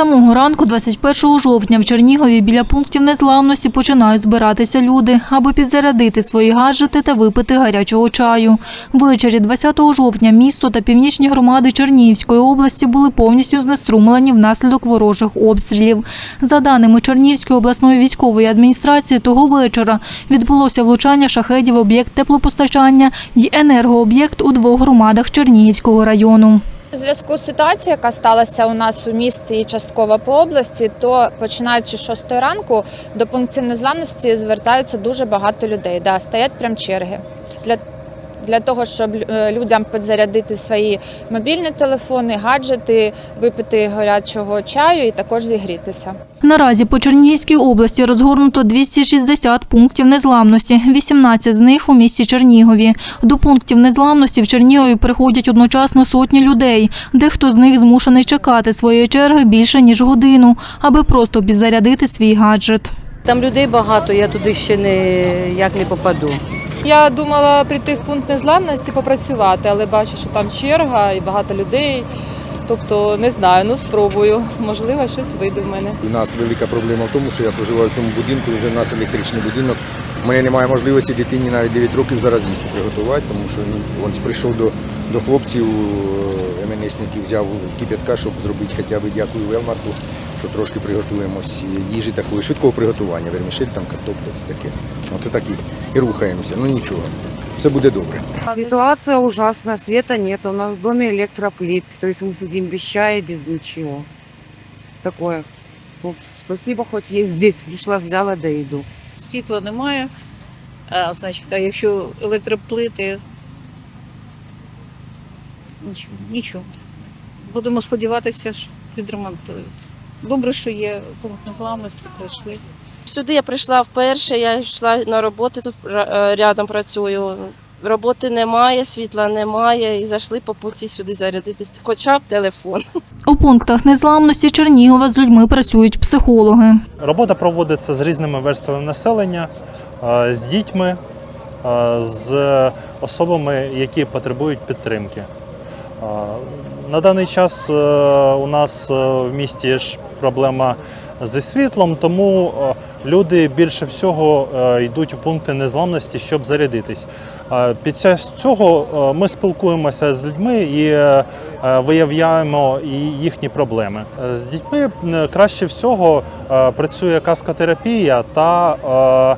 самого ранку, 21 жовтня, в Чернігові біля пунктів незламності починають збиратися люди, аби підзарядити свої гаджети та випити гарячого чаю. Ввечері 20 жовтня місто та північні громади Чернігівської області були повністю знеструмлені внаслідок ворожих обстрілів. За даними Чернігівської обласної військової адміністрації, того вечора відбулося влучання шахедів об'єкт теплопостачання і енергооб'єкт у двох громадах Чернігівського району. У зв'язку з ситуацією, яка сталася у нас у місті і частково по області, то починаючи з 6 ранку до пунктів незламності звертаються дуже багато людей. Да, стоять прям черги для, для того, щоб е, людям підзарядити свої мобільні телефони, гаджети, випити гарячого чаю і також зігрітися. Наразі по Чернігівській області розгорнуто 260 пунктів незламності, 18 з них у місті Чернігові. До пунктів незламності в Чернігові приходять одночасно сотні людей. Дехто з них змушений чекати своєї черги більше ніж годину, аби просто підзарядити свій гаджет. Там людей багато, я туди ще не, як не попаду. Я думала прийти в пункт незламності попрацювати, але бачу, що там черга і багато людей. Тобто не знаю, ну спробую. Можливо, щось вийде в мене. У нас велика проблема в тому, що я проживаю в цьому будинку, вже в нас електричний будинок. У мене немає можливості дитині навіть 9 років зараз їсти приготувати, тому що ну, він прийшов до, до хлопців, е, взяв кип'ятка, щоб зробити хоча б дякую Велмарту, що трошки приготуємось їжі такої швидкого приготування, вермішель, там картопля, це таке. От так і, і рухаємося. Ну нічого, все буде добре. Ситуация ужасная, света нет, у нас в доме электроплит, то есть мы сидим без чая, без ничего. Такое. Ну, спасибо, хоть есть здесь, пришла, взяла, да иду. світла немає. А, значить, а якщо електроплити, нічого, нічого. Будемо сподіватися, що відремонтують. Добре, що є пункт незламності, прийшли. Сюди я прийшла вперше, я йшла на роботу, тут е, рядом працюю. Роботи немає, світла немає, і зайшли по путі сюди зарядитись, хоча б телефон. У пунктах незламності Чернігова з людьми працюють психологи. Робота проводиться з різними верствами населення, е, з дітьми, е, з особами, які потребують підтримки. На даний час е, у нас е, в місті ж проблема зі світлом, тому е, люди більше всього йдуть у пункти незламності, щоб зарядитись. Під час цього ми спілкуємося з людьми і виявляємо їхні проблеми. З дітьми краще всього працює каскотерапія та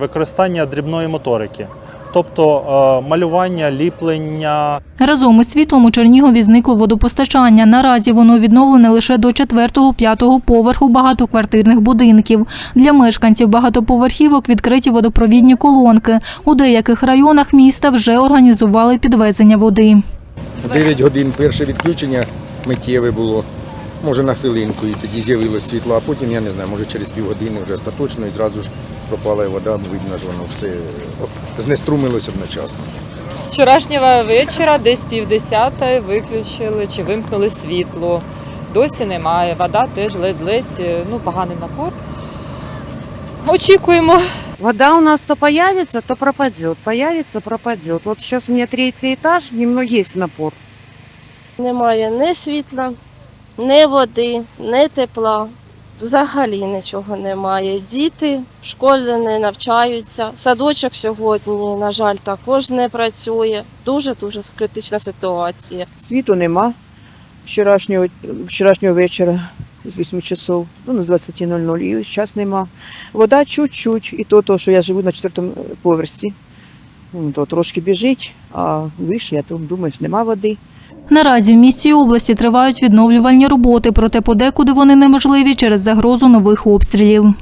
використання дрібної моторики, тобто е, малювання, ліплення. Разом із світлом у Чернігові зникло водопостачання. Наразі воно відновлене лише до 4-5 поверху багатоквартирних будинків. Для мешканців багатоповерхівок відкриті водопровідні колонки. У деяких районах міста вже організували підвезення води. В 9 годин перше відключення миттєве було, може на хвилинку, і тоді з'явилось світло, а потім, я не знаю, може через півгодини вже остаточно і зразу ж пропала вода, видно, що воно все знеструмилось одночасно. З вчорашнього вечора, десь півдесятої, виключили чи вимкнули світло. Досі немає. Вода теж ледь-ледь, е, ну поганий напор. Очікуємо. Вода у нас то появится, то пропадет, появится, пропадет. Вот сейчас у меня третий этаж, немного есть напор. Немає ні світла, ні води, ні тепла. Взагалі нічого немає. Діти в школі не навчаються. Садочок сьогодні, на жаль, також не працює. Дуже дуже критична ситуація. Світу нема вчорашнього, вчорашнього вечора з 8 часов, ну, з 20.00, і час нема. Вода чуть-чуть, і то, то, що я живу на четвертому поверсі, ну, то трошки біжить, а вище, я думаю, нема води. Наразі в місті і області тривають відновлювальні роботи, проте подекуди вони неможливі через загрозу нових обстрілів.